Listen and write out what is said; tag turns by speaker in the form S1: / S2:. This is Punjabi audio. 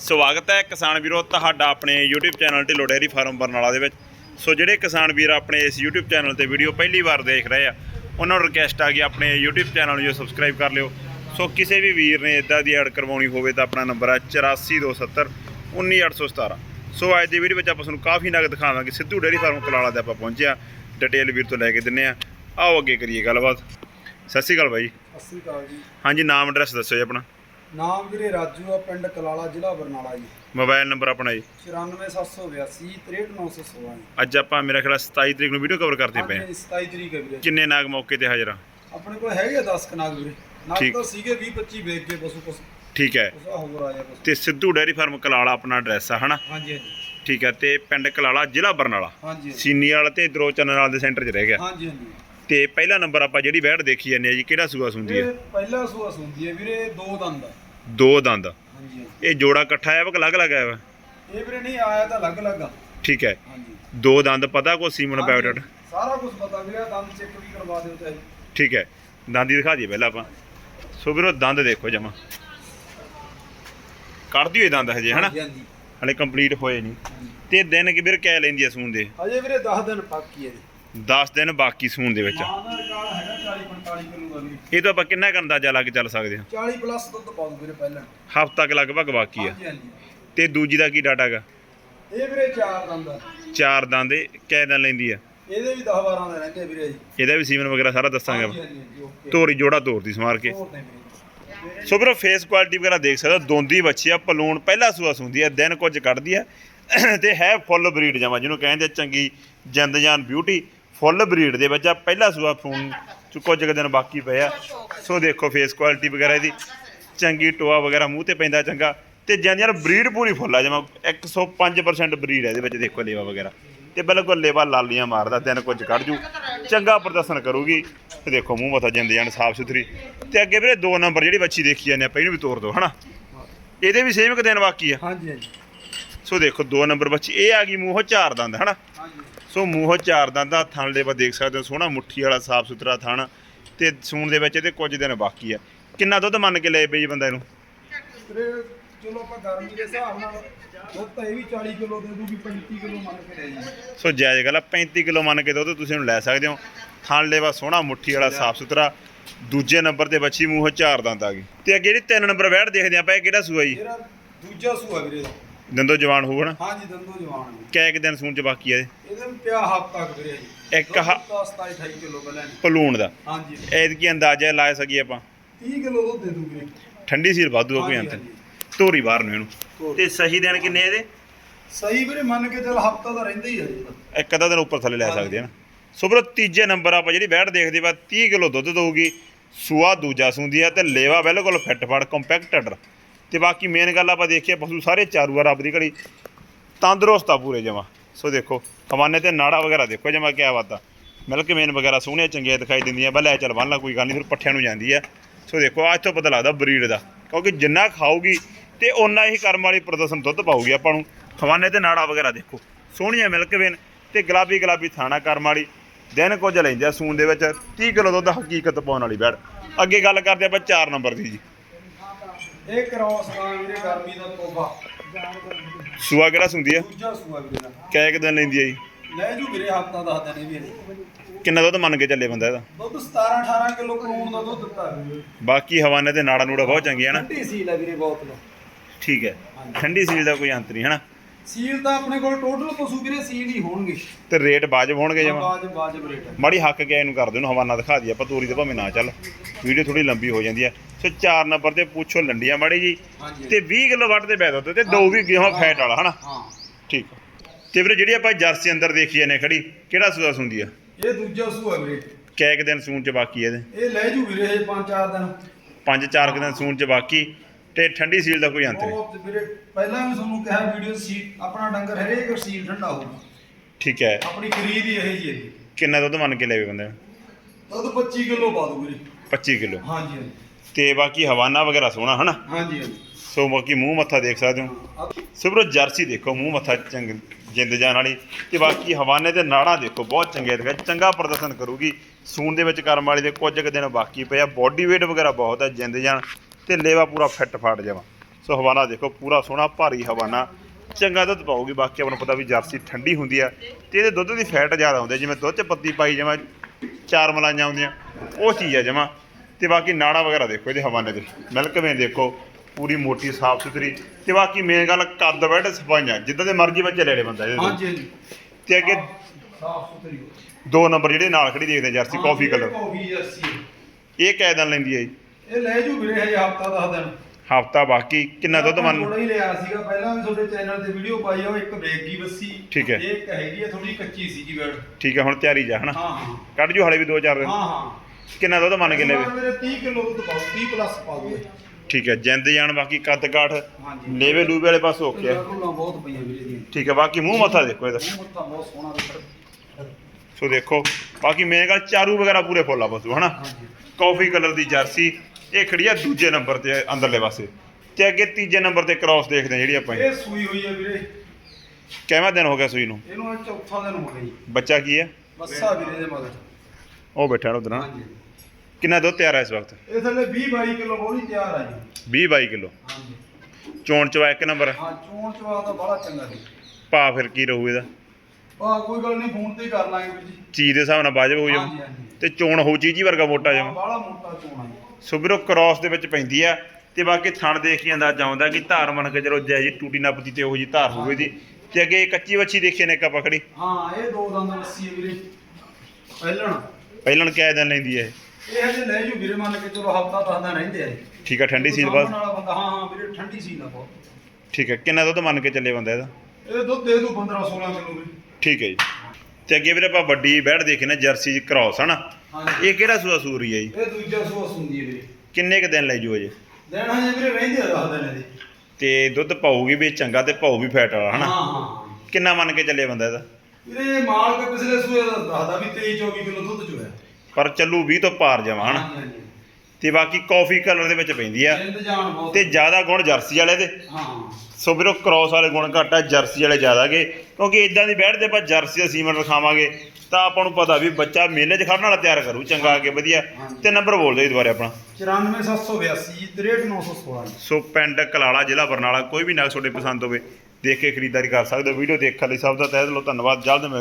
S1: ਸਵਾਗਤ ਹੈ ਕਿਸਾਨ ਵੀਰੋ ਤੁਹਾਡਾ ਆਪਣੇ YouTube channel Dhillon dairy farm Barnala ਦੇ ਵਿੱਚ। ਸੋ ਜਿਹੜੇ ਕਿਸਾਨ ਵੀਰ ਆਪਣੇ ਇਸ YouTube ਚੈਨਲ ਤੇ ਵੀਡੀਓ ਪਹਿਲੀ ਵਾਰ ਦੇਖ ਰਹੇ ਆ ਉਹਨਾਂ ਨੂੰ ਰਿਕਵੈਸਟ ਆ ਕਿ ਆਪਣੇ YouTube ਚੈਨਲ ਨੂੰ ਸਬਸਕ੍ਰਾਈਬ ਕਰ ਲਿਓ। ਸੋ ਕਿਸੇ ਵੀ ਵੀਰ ਨੇ ਇਦਾਂ ਦੀ ਐਡ ਕਰਵਾਉਣੀ ਹੋਵੇ ਤਾਂ ਆਪਣਾ ਨੰਬਰ ਹੈ 8427 19817 ਸੋ ਅੱਜ ਦੀ ਵੀਡੀਓ ਵਿੱਚ ਆਪਾਂ ਤੁਹਾਨੂੰ ਕਾਫੀ ਨਗ ਦਿਖਾਵਾਂਗੇ। ਸਿੱਧੂ ਡੇਅਰੀ ਫਾਰਮ ਕਲਾਲਾ ਤੇ ਆਪਾਂ ਪਹੁੰਚਿਆ ਡਿਟੇਲ ਵੀਰ ਤੋਂ ਲੈ ਕੇ ਦਿੰਨੇ ਆ ਆਓ ਅੱਗੇ ਕਰੀਏ ਗੱਲਬਾਤ। ਸਤਿ ਸ਼੍ਰੀ ਅਕਾਲ ਬਾਈ।
S2: ਸਤਿ ਸ੍ਰੀ ਅਕਾਲ ਜੀ।
S1: ਹਾਂਜੀ ਨਾਮ ਐਡਰੈਸ ਦੱਸੋ ਜੀ ਆਪਣਾ।
S2: ਨਾਮ ਵੀਰੇ ਰਾਜੂ ਆ ਪਿੰਡ ਕਲਾਲਾ ਜ਼ਿਲ੍ਹਾ ਬਰਨਾਲਾ ਜੀ।
S1: ਮੋਬਾਈਲ ਨੰਬਰ ਆਪਣਾ ਜੀ।
S2: 94782 63916 ਜੀ।
S1: ਅੱਜ ਆਪਾਂ ਮੇਰਾ ਖਿਆਲ 27 ਤਰੀਕ ਨੂੰ ਵੀਡੀਓ ਕਵਰ ਕਰਦੇ ਪਏ ਹਾਂ।
S2: ਹਾਂਜੀ 27 ਤਰੀਕ ਹੈ ਵੀਰੇ।
S1: ਕਿੰਨੇ ਨਾਗ ਮੌਕੇ ਤੇ ਹਾਜ਼ਰ ਆ?
S2: ਆਪਣੇ ਕੋਲ ਹੈਗੇ 10 ਕਨਾਗ ਵੀਰੇ। ਨਾਲ
S1: ਠੀਕ।
S2: ਤਾਂ ਸੀਗੇ 20 25 ਵੇਚ ਕੇ ਪਸ਼ੂ ਕੁਛ
S1: ਠੀਕ ਹੈ।
S2: ਕੁਛ ਹੋਰ ਆ ਜਾ
S1: ਤੇ ਸਿੱਧੂ ਡੈਰੀ ਫਾਰਮ ਕਲਾਲਾ ਆਪਣਾ ਐਡਰੈਸ ਆ ਹਨਾ?
S2: ਹਾਂਜੀ ਹਾਂਜੀ।
S1: ਠੀਕ ਹੈ ਤੇ ਪਿੰਡ ਕਲਾਲਾ ਜ਼ਿਲ੍ਹਾ ਬਰਨਾਲਾ।
S2: ਹਾਂਜੀ
S1: ਸੀਨੀ ਵਾਲਾ ਤੇ ਦਰੋ ਚੰਨ ਨਾਲ ਦੇ ਸੈਂਟਰ 'ਚ ਰਹਿ ਗਿਆ।
S2: ਹਾਂਜੀ ਹਾਂਜੀ।
S1: ਤੇ ਪਹਿਲਾ ਨੰਬਰ ਆਪਾਂ ਜਿਹੜੀ ਵੈੜ ਦੇਖੀ ਜਾਂਦੇ ਆ ਜੀ ਕਿਹੜਾ ਸੂਆ ਸੁੰਦੀ
S2: ਇਹ
S1: ਹੈ
S2: ਪਹਿਲਾ ਸੂਆ ਸੁੰਦੀ ਹੈ ਵੀਰੇ ਦੋ ਦੰਦ ਆ।
S1: ਦੋ ਦੰਦ
S2: ਹਾਂਜੀ ਹਾਂਜੀ।
S1: ਇਹ ਜੋੜਾ ਇਕੱਠਾ ਆ ਵਾ ਕਿ ਅਲੱਗ-ਅਲੱਗ ਆ ਵਾ?
S2: ਇਹ ਵੀਰੇ ਨਹੀਂ ਆਇਆ ਤਾਂ ਅਲੱਗ ਅਲੱਗ ਆ।
S1: ਠੀਕ ਹੈ।
S2: ਹਾਂਜੀ।
S1: ਦੋ ਦੰਦ ਪਤਾ ਕੋ ਸੀਮਨ
S2: ਹਾਂਜੀ, ਸਾਰਾ ਕੁਝ ਪਤਾ ਵੀਰੇ ਦੰਦ ਚੈੱਕ ਵੀ ਕਰਵਾ ਦਿਓ ਚਾਹੇ
S1: ਠੀਕ ਹੈ। ਦੰਦ ਦਿਖਾ ਦਈਏ ਪਹਿਲਾਂ ਆਪਾਂ। ਸੋ ਵੀਰੋ ਦੰਦ ਦੇਖੋ ਜਮਾ। ਕੱਢਦੀ ਹੋਈ ਦੰਦ ਹਜੇ ਹਨਾ?
S2: ਹਾਂਜੀ ਹਾਂਜੀ।
S1: ਹਲੇ ਕੰਪਲੀਟ ਹੋਏ ਨਹੀਂ।
S2: ਹਾਂਜੀ।
S1: ਤੇ ਦਿਨ ਕਿ ਵੀਰ ਕਹਿ ਲੈਂਦੀ ਆ ਸੂਨ ਦੇ?
S2: ਅਜੇ ਵੀਰੇ 10 ਦਿਨ ਬਾਕੀ ਹੈ ਜੀ।
S1: 10 ਦਿਨ ਬਾਕੀ ਸੂਨ ਦੇ ਵਿੱਚ।
S2: ਮਾਂ ਦਾ ਰਿਕਾਰਡ ਹੈਗਾ 40 45 ਕਿਲੋ ਦਾ ਵੀਰੇ
S1: ਇਹ ਤੋਂ ਆਪਾਂ ਕਿੰਨਾ ਕੁ ਅੰਦਾਜ਼ਾ ਲਾ ਕੇ ਚੱਲ ਸਕਦੇ ਹਾਂ?
S2: 40 ਪਲੱਸ ਦੁੱਧ ਪਾ ਦੂ ਵੀਰੇ ਪਹਿਲਾਂ।
S1: ਹਫ਼ਤਾ ਕੁ ਲਗਭਗ ਬਾਕੀ ਆ।
S2: ਹਾਂਜੀ ਹਾਂਜੀ।
S1: ਤੇ ਦੂਜੀ ਦਾ ਕੀ ਡਾਟਾ ਗਾ
S2: ਇਹ ਵੀਰੇ ਚਾਰ ਦੰਦ ਆ।
S1: ਚਾਰ ਦੰਦ ਕਿਹ ਦਿਨ ਲੈਂਦੀ ਆ?
S2: ਇਹਦੇ ਵੀ 10 12 ਦੇ ਰਹਿੰਦੇ ਵੀਰੇ ਜੀ।
S1: ਇਹਦਾ ਵੀ ਸੀਮਨ ਵਗੈਰਾ ਸਾਰਾ ਦੱਸਾਂਗੇ
S2: ਹਾਂਜੀ
S1: ਆਪਾਂ।
S2: ਹਾਂਜੀ ਓਕੇ
S1: ਤੋਰੀ ਜੋੜਾ ਤੋਰਦੀ ਸਮਾਰ ਕੇ।
S2: ਹੋਰ ਵੀਰੇ
S1: ਸੋ ਵੀਰੋ ਫੇਸ ਕੁਆਲਿਟੀ ਵਗੈਰਾ ਦੇਖ ਸਕਦੇ ਹੋ। ਦੋਂਦੀ ਬੱਚੀ ਆ ਪਲੂਣ ਪਹਿਲਾ ਸੂਆ ਸੁੰਦੀ ਆ ਦਿਨ ਕੁਝ ਕੱਢਦੀ ਆ। ਤੇ ਹੈ ਫੁੱਲ ਬਰੀਡ ਜਮਾ ਜਿਹਨੂੰ ਕਹਿੰਦੇ ਆ ਚੰਗੀ ਜਿੰਦ ਜਾਨ ਬਿਊਟੀ ਫੁੱਲ ਬਰੀਡ ਦੇ ਵਿੱਚ ਆ ਪਹਿਲਾ ਸੂਆ ਫੋਨ ਚ ਕੁਝ ਕੁ ਦਿਨ ਬਾਕੀ ਪਏ ਆ। ਸੋ ਦੇਖੋ ਫੇਸ ਕੁਆਲਿਟੀ ਵਗੈਰਾ ਇਹਦੀ ਚੰਗੀ ਟੋਆ ਵਗੈਰਾ ਮੂੰਹ ਤੇ ਪੈਂਦਾ ਚੰਗਾ। ਤੇ ਜਾਂਦੀ ਯਾਰ ਬਰੀਡ ਪੂਰੀ ਫੁੱਲ ਆ ਜਮਾ 105% ਬਰੀਡ ਹੈ ਇਹਦੇ ਵਿੱਚ ਦੇਖੋ ਲੇਵਾ ਵਗੈਰਾ। ਤੇ ਬਿਲਕੁਲ ਲੇਵਾ ਲਾਲੀਆਂ ਮਾਰਦਾ ਦਿਨ ਕੁਝ ਕੱਢ ਜੂ ਚੰਗਾ ਪ੍ਰਦਰਸ਼ਨ ਕਰੂਗੀ। ਤੇ ਦੇਖੋ ਮੂੰਹ ਮੱਥਾ ਜਿੰਦ ਜਾਨ ਸਾਫ਼ ਸੁਥਰੀ। ਤੇ ਅੱਗੇ ਵੀਰੇ ਦੋ ਨੰਬਰ ਜਿਹੜੀ ਬੱਚੀ ਦੇਖੀ ਜਾਂਦੇ ਆਪਾਂ ਇਹਨੂੰ ਵੀ ਤੋਰ ਦਿਓ ਹਨਾ? ਇਹਦੇ ਵੀ ਸੇਮ ਇੱਕ ਦਿਨ ਬਾਕੀ ਆ।
S2: ਹਾਂਜੀ ਹਾਂਜੀ।
S1: ਸੋ ਦੇਖੋ ਦੋ ਨੰਬਰ ਬੱਚੀ ਇਹ ਆ ਗਈ ਮੂੰਹੋਂ ਚਾਰ ਦੰਦ ਹਨਾ? ਸੋ ਮੂੰਹੋਂ ਚਾਰ ਦੰਦ ਥਣ ਦੇ ਆਪਾਂ ਦੇਖ ਸਕਦੇ ਹੋ ਸੋਹਣਾ ਮੁੱਠੀ ਵਾਲਾ ਸਾਫ਼ ਸੁਥਰਾ ਥਣ। ਤੇ ਸੂਣ ਦੇ ਵਿੱਚ ਇਹਦੇ ਕੁਝ ਦਿਨ ਬਾਕੀ ਆ। ਕਿੰਨਾ ਦੁੱਧ ਮੰਨ ਕੇ ਲਏ ਬਈ ਬੰਦਾ ਇਹਨੂੰ?
S2: ਵੀਰੇ ਚਲੋ ਆਪਾਂ ਗਰਮੀ ਦੇ ਹਿਸਾਬ ਨਾਲ ਦੁੱਧ ਤਾਂ ਇਹ ਵੀ 40 ਕਿਲੋ ਦੇ ਦੂਗੀ 35 ਕਿਲੋ ਮੰਨ ਕੇ ਲੈ ਜੀ।
S1: ਸੋ ਜਾਇਜ਼ ਗੱਲ ਆ 35 ਕਿਲੋ ਮੰਨ ਕੇ ਦੁੱਧ ਤੁਸੀਂ ਇਹਨੂੰ ਲੈ ਸਕਦੇ ਹੋ। ਥਣ ਲੇਵਾ ਸੋਹਣਾ ਮੁੱਠੀ ਵਾਲਾ ਸਾਫ਼ ਸੁਥਰਾ। ਦੂਜੇ ਨੰਬਰ ਤੇ ਬੱਚੀ ਮੂੰਹੋਂ ਚਾਰ ਦੰਦ ਆ ਗਈ ਤੇ ਅੱਗੇ ਜਿਹੜੀ ਤਿੰਨ ਨੰਬਰ ਵੈੜ ਦੇਖਦੇ ਆਪਾਂ ਇਹ ਕਿਹੜਾ ਸੂਆ ਜੀ?
S2: ਦੂਜਾ ਸੂਆ ਵੀਰੇ।
S1: ਦੰਦੋ ਜਵਾਨ ਹਨਾ
S2: ਹਾਂਜੀ ਦੰਦੋ ਜਵਾਨ।
S1: ਕਿਆ ਇੱਕ ਦਿਨ ਸੂਣ ਚ ਬਾਕੀ ਆ ਇਹਦੇ
S2: ਇਹਦੇ ਵਿੱਚ ਪਿਆ ਹਫਤਾ ਕੁ ਵੀਰੇ ਜੀ।
S1: ਇੱਕ ਹ-
S2: 27 28 ਕਿਲੋ ਨੇ।
S1: ਪਲੂਣ ਦਾ।
S2: ਹਾਂਜੀ।
S1: ਐਦ ਕੀ ਅੰਦਾਜ਼ਾ ਲਾ ਸਕੀਏ ਆਪਾਂ।
S2: 30 ਕਿਲੋ ਦੁੱਧ ਦੇ ਦੂ ਵੀਰੇ
S1: ਠੰਡੀ ਸੀਰ ਵਾਧੂ ਆ ਕੋਈ
S2: ਹਾਂਜੀ,
S1: ਅੰਤ
S2: ਹਾਂਜੀ।
S1: ਧੋਰੀ ਬਾਹਰ ਨੂੰ ਇਹਨੂੰ। ਤੇ ਸਹੀ ਦਿਨ ਕਿੰਨੇ ਇਹਦੇ?
S2: ਸਹੀ ਵੀਰੇ ਮੰਨ ਕੇ ਚੱਲ ਹਫਤਾ ਤਾਂ ਰਹਿੰਦਾ ਹੀ ਹੈ ਜੀ।
S1: ਇੱਕ ਅੱਧਾ ਦਿਨ ਉੱਪਰ ਥੱਲੇ ਲੈ ਸਕਦੇ ਹਨ ਸੋ ਤੀਜੇ ਨੰਬਰ ਆਪਾਂ ਜਿਹੜੀ ਵੈੜ ਦੇਖਦੇ ਬਾ 30 ਕਿਲੋ ਦੁੱਧ ਦਊਗੀ। ਸੂਆ ਦੂਜਾ ਸੂੰਦੀ ਆ ਤੇ ਲੇਵਾ ਬਿਲਕੁਲ ਫਿੱਟ ਫੜ ਕੰਪੈਕਟਡ ਤੇ ਬਾਕੀ ਮੇਨ ਗੱਲ ਆਪਾਂ ਦੇਖੀਏ, ਪਸ਼ੂ ਸਾਰੇ ਚਾਰੂ ਆ, ਰੱਬ ਦੀ ਘੜੀ। ਤੰਦਰੁਸਤ ਆ ਪੂਰੇ ਜਮਾ। ਸੋ ਦੇਖੋ ਹਵਾਨੇ ਤੇ ਨਾੜਾ ਵਗੈਰਾ ਦੇਖੋ ਜਮਾ, ਕਿਆ ਬਾਤ ਆ। ਮਿਲਕ ਮੇਨ ਵਗੈਰਾ ਸੋਹਣੀਆਂ, ਚੰਗੀਆਂ ਦਿਖਾਈ ਦਿੰਦੀਆਂ। ਬਾ ਲੈ ਚੱਲ, ਬੰਨ ਲਾ, ਕੋਈ ਗੱਲ ਨਹੀਂ ਫਿਰ ਪੱਠਿਆਂ ਨੂੰ ਜਾਂਦੀ ਆ। ਸੋ ਦੇਖੋ ਅੱਜ ਤੋਂ ਪਤਾ ਲੱਗਦਾ ਬਰੀਡ ਦਾ। ਕਿਉਂਕਿ ਜਿੰਨਾ ਖਾਊਗੀ ਤੇ ਓਨਾ ਹੀ ਕਰਮ ਵਾਲੀ ਪ੍ਰਦਰਸ਼ਨ ਦੁੱਧ ਪਾਊਗੀ ਆਪਾਂ ਨੂੰ। ਹਵਾਨੇ ਤੇ ਨਾੜਾ ਵਗੈਰਾ ਦੇਖੋ, ਸੋਹਣੀਆਂ ਮਿਲਕ ਵੇਨ ਤੇ ਗੁਲਾਬੀ ਗੁਲਾਬੀ ਥਾਣਾ ਕਰਮ ਵਾਲੀ। ਦਿਨ ਕੁਝ ਲੈਂਦੇ ਆ ਸੂਨ ਦੇ ਵਿੱਚ। 30 ਕਿਲੋ ਦੁੱਧ ਹਕੀਕਤ ਪਾਉਣ ਵਾਲੀ ਬੈੜ ਅੱਗੇ ਗੱਲ ਕਰਦੇ ਆਪਾਂ 4 ਨੰਬਰ ਦੀ ਜੀ।
S2: ਇਹ ਕ੍ਰੋਸ ਦਾ ਵੀਰੇ ਗਰਮੀ ਦਾ ਤੋਹਫਾ।
S1: ਸੂਆ ਕਿਹੜਾ ਸੁੰਦੀ ਆ?
S2: ਦੂਜਾ ਸੂਆ ਵੀਰੇ ਦਾ।
S1: ਕਿਆ ਦਿਨ ਲੈਂਦੀ ਆ ਜੀ?
S2: ਲੈ ਜੂ ਵੀਰੇ ਹਫਤਾ ਦੱਸ ਦੇਣੇ ਵੀਰੇ
S1: ਕਿੰਨਾ ਦੁੱਧ ਮੰਨ ਕੇ ਚੱਲੇ ਬੰਦਾ ਇਹਦਾ?
S2: ਦੁੱਧ 17 18 ਕਿਲੋ ਕਰੋਣ ਦਾ ਦੁੱਧ ਦਿੱਤਾ ਵੀਰੇ।
S1: ਬਾਕੀ ਹਵਾਨੇ ਤੇ ਨਾੜਾ ਨੂੜਾ ਬਹੁਤ ਚੰਗੀਆਂ ਨਾ
S2: ਠੰਡੀ ਸੀਲ ਹੈ ਵੀਰੇ ਬਹੁਤ। ਲੋ
S1: ਠੀਕ ਹੈ। ਠੰਡੀ ਸੀਲ ਦਾ ਕੋਈ ਅੰਤ ਨਹੀਂ ਹਨਾ?
S2: ਸੀਲ ਤਾਂ ਆਪਣੇ ਕੋਲ ਟੋਟਲ ਪਸ਼ੂ ਵੀਰੇ ਸੀਲ ਹੀ ਹੋਣਗੇ।
S1: ਤੇ ਰੇਟ ਵਾਜਬ ਹੋਣਗੇ ਜਮਾ?
S2: ਬਾਜ ਬਾਜਬ ਰੇਟ ਹੈ।
S1: ਮਾੜੀ ਹੱਕ ਕੇ ਇਹਨੂੰ ਕਰ ਦੇ ਨੂੰ ਹਵਾਨਾ ਦਿਖਾ ਦਈਏ ਆਪਾਂ ਤੋਰੀ ਤੇ ਭਾਵੇਂ ਨਾ ਚੱਲ। ਵੀਡੀਓ ਥੋੜੀ ਲੰਬੀ ਹੋ ਜਾਂਦੀ ਹੈ। ਸੋ 4 ਨੰਬਰ ਤੇ ਪੁੱਛੋ ਲੰਡੀਆਂ ਮਾੜੀ ਜੀ।
S2: ਹਾਂਜੀ
S1: ਤੇ 20 ਕਿਲੋ ਵੱਟ ਦੇ ਬੈਦ ਉੱਤੇ ਤੇ ਦੋ ਵੀ ਗੇਹਾਂ ਫੈਟ ਵਾਲਾ ਹਨਾ?
S2: ਹਾਂ।
S1: ਠੀਕ। ਤੇ ਵੀਰੇ ਜਿਹੜੀ ਆਪਾਂ ਜਰਸੀ ਅੰਦਰ ਦੇਖੀ ਜਾਂਦੇ ਖੜੀ ਕਿਹੜਾ ਸੂਆ ਸੁੰਦੀ ਆ?
S2: ਇਹ ਦੂਜਾ ਸੂਆ ਵੀਰੇ।
S1: ਕੈ ਇੱਕ ਦਿਨ ਸੂਣ ਚ ਬਾਕੀ ਇਹਦੇ?
S2: ਇਹ ਲੈ ਜੂ ਵੀਰੇ ਇਹ 5-4 ਦਿਨ।
S1: ਪੰਜ ਚਾਰ ਕੁ ਦਿਨ ਸੂਣ ਚ ਬਾਕੀ। ਤੇ ਠੰਡੀ ਸੀਲ ਦਾ ਕੋਈ ਅੰਤ ਨਹੀਂ।
S2: ਬਹੁਤ ਵੀਰੇ ਪਹਿਲਾਂ ਵੀ ਤੁਹਾਨੂੰ ਕਿਹਾ ਵੀਡੀਓ ਸੀਲ ਆਪਣਾ ਡੰਗਰ ਹਰੇਕ ਸੀਲ ਠੰਡਾ ਹੋਊਗਾ
S1: ਠੀਕ ਹੈ।
S2: ਆਪਣੀ ਖਰੀਦ ਹੀ ਇਹ ਹੈ। ਜੀ।
S1: ਕਿੰਨਾ ਦੁੱਧ ਮੰਨ ਕੇ ਲੈਵੇ ਬੰਦੇ ਨੂੰ?
S2: ਦੁੱਧ 25 ਕਿਲੋ ਪਾ ਦੂ ਵੀਰੇ।
S1: 25 ਕਿਲੋ।
S2: ਹਾਂਜੀ ਹਾਂਜੀ।
S1: ਤੇ ਬਾਕੀ ਹਵਾਨਾ ਵਗੈਰਾ ਸੋਹਣਾ ਹਨਾ?
S2: ਹਾਂਜੀ ਹਾਂਜੀ।
S1: ਸੋ ਬਾਕੀ ਮੂੰਹ ਮੱਥਾ ਦੇਖ ਸਕਦੇ ਹੋ।
S2: ਆਹ
S1: ਸੋ ਜਰਸੀ ਦੇਖੋ ਮੂੰਹ ਮੱਥਾ ਚੰਗ ਜਿੰਦ ਜਾਨ ਵਾਲੀ। ਤੇ ਬਾਕੀ ਹਵਾਨੇ ਤੇ ਨਾੜਾਂ ਦੇਖੋ ਬਹੁਤ ਚੰਗੇ ਦਿਖਾ। ਚੰਗਾ ਪ੍ਰਦਰਸ਼ਨ ਕਰੂਗੀ। ਸੂਣ ਦੇ ਵਿੱਚ ਕਰਮ ਵਾਲੀ ਦੇ ਕੁਝ ਕੁ ਦਿਨ ਬਾਕੀ ਪਏ ਆ। ਬੋਡੀ weight ਵਗੈਰਾ ਬਹੁਤ ਹੈ ਜਿੰਦ ਜਾਨ ਤੇ ਲੇਵਾ ਪੂਰਾ ਫਿੱਟ ਫਾਟ ਜਾਵਾ। ਸੋ ਹਵਾਨਾ ਦੇਖੋ ਪੂਰਾ ਸੋਹਣਾ ਭਾਰੀ ਹਵਾਨਾ। ਚੰਗਾ ਦੁੱਧ ਪਾਉਗੀ ਬਾਕੀ ਆਪਾਂ ਨੂੰ ਪਤਾ ਵੀ ਜਰਸੀ ਠੰਡੀ ਹੁੰਦੀ ਆ ਤੇ ਇਹਦੇ ਦੁੱਧ ਦੀ ਫੈਟ ਜ਼ਿਆਦਾ ਹੁੰਦੀ ਆ ਜਿਵੇਂ ਦੁੱਧ 'ਚ ਪੱਤੀ ਪਾਈ ਜਮਾ ਚਾਰ ਮਲਾਈਆਂ ਹੁੰਦੀਆਂ ਉਹ ਚੀਜ਼ ਆ ਜਮਾ ਤੇ ਬਾਕੀ ਨਾੜਾ ਵਗੈਰਾ ਦੇਖੋ ਇਹਦੇ ਹਵਾਨੇ ਦੇ ਮਿਲਕ ਵੇਨ ਦੇਖੋ ਪੂਰੀ ਮੋਟੀ ਸਾਫ਼ ਸੁਥਰੀ। ਤੇ ਬਾਕੀ ਮੇਨ ਗੱਲ ਕੱਦ ਬੈਠ ਸਫਾਈਆਂ ਜਿੱਦਾਂ ਦੇ ਮਰਜ਼ੀ ਬੱਚੇ ਲੈ ਲੈ ਬੰਦਾ ਇਹਦੇ।
S2: ਹਾਂਜੀ ਹਾਂਜੀ।
S1: ਤੇ ਅੱਗੇ
S2: ਸਾਫ਼ ਸੁਥਰੀ।
S1: ਦੋ ਨੰਬਰ ਜਿਹੜੇ ਨਾਲ ਖੜੀ ਦੇਖਦੇ ਜਰਸੀ ਕਾਫੀ ਕਲਰ
S2: ਕਾਫੀ ਜਰਸੀ
S1: ਇਹ ਕਿਹ ਦਿਨ ਲੈਂਦੀ ਹੈ ਜੀ।
S2: ਇਹ ਲੈ ਜੂ ਵੀਰੇ ਹਜੇ ਹਫਤਾ ਦਸ ਦਿਨ।
S1: ਹਫਤਾ ਬਾਕੀ ਕਿੰਨਾ ਦੁੱਧ ਮੰਨ
S2: ਥੋੜਾ ਹੀ ਲਿਆ ਸੀਗਾ ਪਹਿਲਾਂ ਵੀ ਤੁਹਾਡੇ ਚੈਨਲ ਤੇ ਵੀਡੀਓ ਪਾਈ ਆ ਉਹ ਇੱਕ ਬੱਸੀ
S1: ਠੀਕ ਹੈ।
S2: ਇਹ ਇੱਕ ਹੈਗੀ ਆ ਥੋੜੀ ਕੱਚੀ ਸੀਗੀ ਬੈਡ।
S1: ਠੀਕ ਹੈ ਹੁਣ ਤਿਆਰੀ ਜਾ ਹਨਾ?
S2: ਹਾਂ ਹਾਂ।
S1: ਕੱਢ ਜੂ ਹਲੇ ਵੀ 2-4 ਦਿਨ।
S2: ਹਾਂ ਹਾਂ।
S1: ਕਿੰਨਾ ਦੁੱਧ ਮੰਨ ਕੇ ਲੈਵੇ
S2: ਮੇਰੇ 30 ਕਿਲੋ ਦੁੱਧ ਪਾਓ 30 ਪਲੱਸ ਪਾ ਦੋ
S1: ਠੀਕ ਹੈ ਜਿੰਦ ਜਾਨ ਬਾਕੀ ਕੱਦ ਕਾਠ ਲੇਵੇ ਲੂਵੇ ਵਾਲੇ ਪਾਸੇ ਓਕੇ ਆ।
S2: ਰੂਲਾਂ ਬਹੁਤ ਪਈਆਂ ਵੀਰੇ ਦੀਆਂ।
S1: ਠੀਕ ਹੈ ਬਾਕੀ ਮੂੰਹ ਮੱਥਾ ਦੇਖੋ ਇਹਦਾ।
S2: ਮੂੰਹ ਮੱਥਾ ਬਹੁਤ ਸੋਹਣਾ ਵੀਰੇ
S1: ਸੋ ਦੇਖੋ ਬਾਕੀ ਮੇਰੇ ਗੱਲ ਚਾਰੂ ਵਗੈਰਾ ਪੂਰੇ ਫੁੱਲਾ ਪਸ਼ੂ ਹਨਾ? ਕਾਫੀ ਕਲਰ ਦੀ ਜਰਸੀ ਇਹ ਖੜੀ ਆ ਦੂਜੇ ਨੰਬਰ ਤੇ ਅੰਦਰਲੇ ਪਾਸੇ। ਤੇ ਅੱਗੇ ਤੀਜੇ ਨੰਬਰ ਤੇ ਕ੍ਰਾਸ ਦੇਖਦੇ ਆ ਜਿਹੜੀ ਆਪਾਂ
S2: ਇਹ ਸੂਈ ਹੋਈ ਹੈ ਵੀਰੇ।
S1: ਕਿਵੇਂ ਦਿਨ ਹੋ ਗਿਆ ਸੂਈ ਨੂੰ?
S2: ਇਹਨੂੰ ਅੱਜ ਚੌਥਾ ਦਿਨ ਹੋ ਗਿਆ ਜੀ।
S1: ਬੱਚਾ ਕੀ ਹੈ
S2: ਬੱਸਾ ਵੀਰੇ ਦੇ ਮਗਰ।
S1: ਉਹ ਬੈਠਾ ਉਧਰ
S2: ਹਾਂਜੀ।
S1: ਕਿੰਨਾ ਦੁੱਧ ਤਿਆਰ ਹੈ ਇਸ ਵਕਤ?
S2: ਇਹ ਥੱਲੇ 20 22 ਕਿਲੋ ਬੋਲੀ ਤਿਆਰ ਆ ਜੀ।
S1: 20 22 ਕਿਲੋ।
S2: ਹਾਂਜੀ।
S1: ਚੋਣ ਚਵਾ ਇੱਕ ਨੰਬਰ।
S2: ਹਾਂ ਚੋਣ ਚਵਾ ਤਾਂ ਬੜਾ ਚੰਗਾ ਜੀ
S1: ਭਾ ਫਿਰ ਕੀ ਰਹੂ ਇਹਦਾ?
S2: ਆ ਕੋਈ ਗੱਲ ਨਹੀਂ ਫੋਨ ਤੇ ਹੀ ਕਰ ਲਾਂਗੇ ਵੀਰ ਜੀ।
S1: ਚੀਜ਼ ਦੇ ਹਿਸਾਬ ਨਾਲ ਵਾਜਬ ਹੋ ਜਾਊ।
S2: ਹਾਂਜੀ ਹਾਂਜੀ।
S1: ਤੇ ਚੋਣ ਹੋ ਚੀਜੀ ਵਰਗਾ ਮੋਟਾ ਜਾਊ
S2: ਬੜਾ ਮੋਟਾ ਚੋਣ ਜੀ।
S1: ਸੁਬਰੋ ਕ੍ਰਾਸ ਦੇ ਵਿੱਚ ਪੈਂਦੀ ਆ ਤੇ ਬਾਕੀ ਥਣ ਦੇਖ ਕੇ ਅੰਦਾਜ਼ਾ ਆਉਂਦਾ ਕਿ ਧਾਰ ਮੰਨ ਕੇ ਚਲੋ ਜੈ ਜੀ ਟੂਟੀ ਨੱਪਦੀ ਤੇ ਉਹ ਜੀ ਧਾਰ ਹੋਵੇ ਦੀ। ਤੇ ਅੱਗੇ ਕੱਚੀ ਵੱਛੀ ਦੇਖੀ ਨੇ ਕਾ ਪਕੜੀ
S2: ਹਾਂ ਇਹ ਦੋ ਦੰਦ ਲੱਸੀ ਹੈ ਵੀਰੇ। ਪਹਿਲਣ।
S1: ਪਹਿਲਣ ਕਿਆ ਦਿਨ ਲੈਂਦੀ ਹੈ ਇਹ?
S2: ਇਹ ਹਜੇ ਲੈ ਜੂ ਵੀਰੇ ਮੰਨ ਕੇ ਚਲੋ ਹਫਤਾ ਦਸ ਦਿਨ ਰਹਿੰਦੇ ਆ ਜੀ
S1: ਠੀਕ ਆ ਠੰਡੀ ਸੀਲ
S2: ਸਾਂਭਣ
S1: ਬਾਅਦ
S2: ਵਾਲਾ ਬੰਦਾ ਹਾਂ ਹਾਂ ਵੀਰੇ ਠੰਡੀ ਸੀਲ ਆ ਬਹੁਤ।
S1: ਠੀਕ ਹੈ ਕਿੰਨਾ ਦੁੱਧ ਮੰਨ ਕੇ ਚੱਲੇ ਬੰਦਾ ਇਹਦਾ?
S2: ਇਹ ਦੁੱਧ ਦੇ ਦੂ 15 16 ਕਿਲੋ ਵੀਰੇ।
S1: ਠੀਕ ਹੈ ਜੀ। ਤੇ ਅੱਗੇ ਵੀਰੇ ਆਪਾਂ ਵੱਡੀ ਬੈੜ ਦੇਖੀ ਨਾ ਜਰਸੀ ਚ ਕ੍ਰਾਸ ਹਨਾ?
S2: ਹਾਂਜੀ।
S1: ਇਹ ਕਿਹੜਾ ਸੂਆ ਸੂਰੀ ਹੈ ਜੀ?
S2: ਇਹ ਦੂਜਾ ਸੂਸ ਹੁੰਦੀ ਹੈ ਵੀਰੇ।
S1: ਕਿੰਨੇ ਕ ਦਿਨ ਲੈ ਜੂ ਅਜੇ?
S2: ਦੇਣਾ ਹਜੇ ਵੀਰੇ ਰਹਿੰਦੇ ਆ ਦਸ ਦਿਨ ਇਹਦੇ
S1: ਤੇ ਦੁੱਧ ਪਾਊਗੀ ਵੀ ਚੰਗਾ ਤੇ ਪਾਊ ਵੀ ਫੈਟ ਵਾਲਾ
S2: ਹਾਂ
S1: ਹਨਾ
S2: ਹਾਂ।
S1: ਕਿੰਨਾ ਮੰਨ ਕੇ ਚੱਲੇ ਬੰਦਾ ਇਹਦਾ?
S2: ਵੀਰੇ ਮਾਲ ਕੇ ਪਿਛਲੇ ਸੂਏ ਦਾ ਦੱਸਦਾ ਵੀ 23 24 ਕਿਲੋ ਦੁੱਧ ਚੋਇਆ
S1: ਪਰ ਚੱਲੂ 20 ਤੋਂ ਪਾਰ ਜਾਵਾਂ ਹਨਾ?
S2: ਹਾਂਜੀ ਹਾਂਜੀ।
S1: ਤੇ ਬਾਕੀ ਕਾਫੀ ਕਲਰ ਦੇ ਵਿੱਚ ਪੈਂਦੀ ਆ।
S2: ਬਹੁਤ
S1: ਤੇ ਜ਼ਿਆਦਾ ਗੁਣ ਜਰਸੀ ਵਾਲੇ ਦੇ।
S2: ਹਾਂ।
S1: ਸੋ ਵੀਰੋ ਕ੍ਰਾਸ ਵਾਲੇ ਗੁਣ ਘੱਟ ਆ ਜਰਸੀ ਵਾਲੇ ਜ਼ਿਆਦਾ ਗੇ। ਕਿਉਂਕਿ ਇਦਾਂ ਦੀ ਬੈਠ ਦੇ ਆਪਾਂ ਜਰਸੀ ਦਾ ਸੀਮੈਂਟ ਰਖਾਵਾਂਗੇ ਤਾਂ ਆਪਾਂ ਨੂੰ ਪਤਾ ਵੀ ਬੱਚਾ ਮੇਲੇ 'ਚ ਖੜਨ ਵਾਲਾ ਤਿਆਰ ਕਰੂ ਚੰਗਾ ਅੱਗੇ ਵਧੀਆ। ਤੇ ਨੰਬਰ ਬੋਲ ਜੀ ਦੁਬਾਰੇ ਆਪਣਾ।
S2: 94782 63916
S1: ਸੋ ਪਿੰਡ ਕਲਾਲਾ ਜ਼ਿਲ੍ਹਾ ਬਰਨਾਲਾ ਕੋਈ ਵੀ ਨਗ ਤੁਹਾਡੇ ਪਸੰਦ ਹੋਵੇ ਦੇਖ ਕੇ ਖਰੀਦਦਾਰੀ ਕਰ ਸਕਦੇ ਹੋ ਵੀਡੀਓ ਦੇਖਣ ਲਈ ਸਭ ਦਾ ਤਹਿ ਦਿਲੋਂ ਧੰਨਵਾਦ ਜਲਦ ਮਿਲ